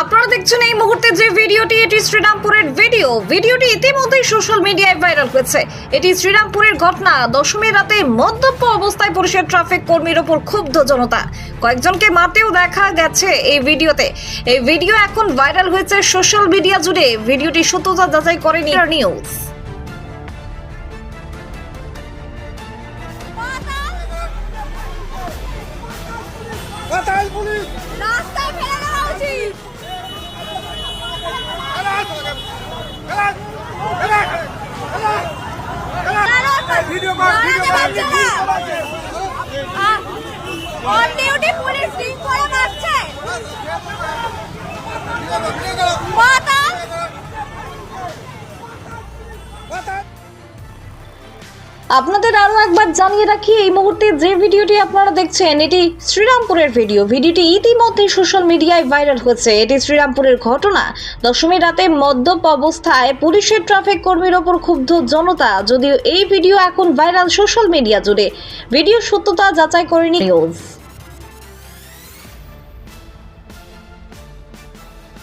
আপনারা দেখছেন এই মুহূর্তে যে ভিডিওটি এটি শ্রীরামপুরের ভিডিও। ভিডিওটি ইতিমধ্যেই সোশ্যাল মিডিয়ায় ভাইরাল হয়েছে। এটি শ্রীরামপুরের ঘটনা। দশমী রাতে মদ্যপ অবস্থায় পুলিশের ট্রাফিক কর্মীর ওপর ক্ষুব্ধ জনতা। কয়েকজনকে মারতেও দেখা গেছে এই ভিডিওতে। এই ভিডিও এখন ভাইরাল হয়েছে সোশ্যাল মিডিয়া জুড়ে। ভিডিওটি সত্যতা যাচাই করেনি নিউজ। পুলিশ। রাস্তায় ফেলে দেওয়া উচিত ভিডিও কর ভিডিও কর অন ডিউটি পুলিশ ড্রিঙ্ক করে মারছে আপনাদের আরও একবার জানিয়ে রাখি, এই মুহূর্তে যে ভিডিওটি আপনারা দেখছেন, এটি শ্রীরামপুরের ভিডিও। ভিডিওটি ইতিমধ্যে সোশ্যাল মিডিয়ায় ভাইরাল হয়েছে। এটি শ্রীরামপুরের ঘটনা। দশমী রাতে মদ্যপ অবস্থায় পুলিশের ট্রাফিক কর্মীর ওপর ক্ষুব্ধ জনতা, যদিও এই ভিডিও এখন ভাইরাল সোশ্যাল মিডিয়া জুড়ে। ভিডিও সত্যতা যাচাই করেনি নিউজ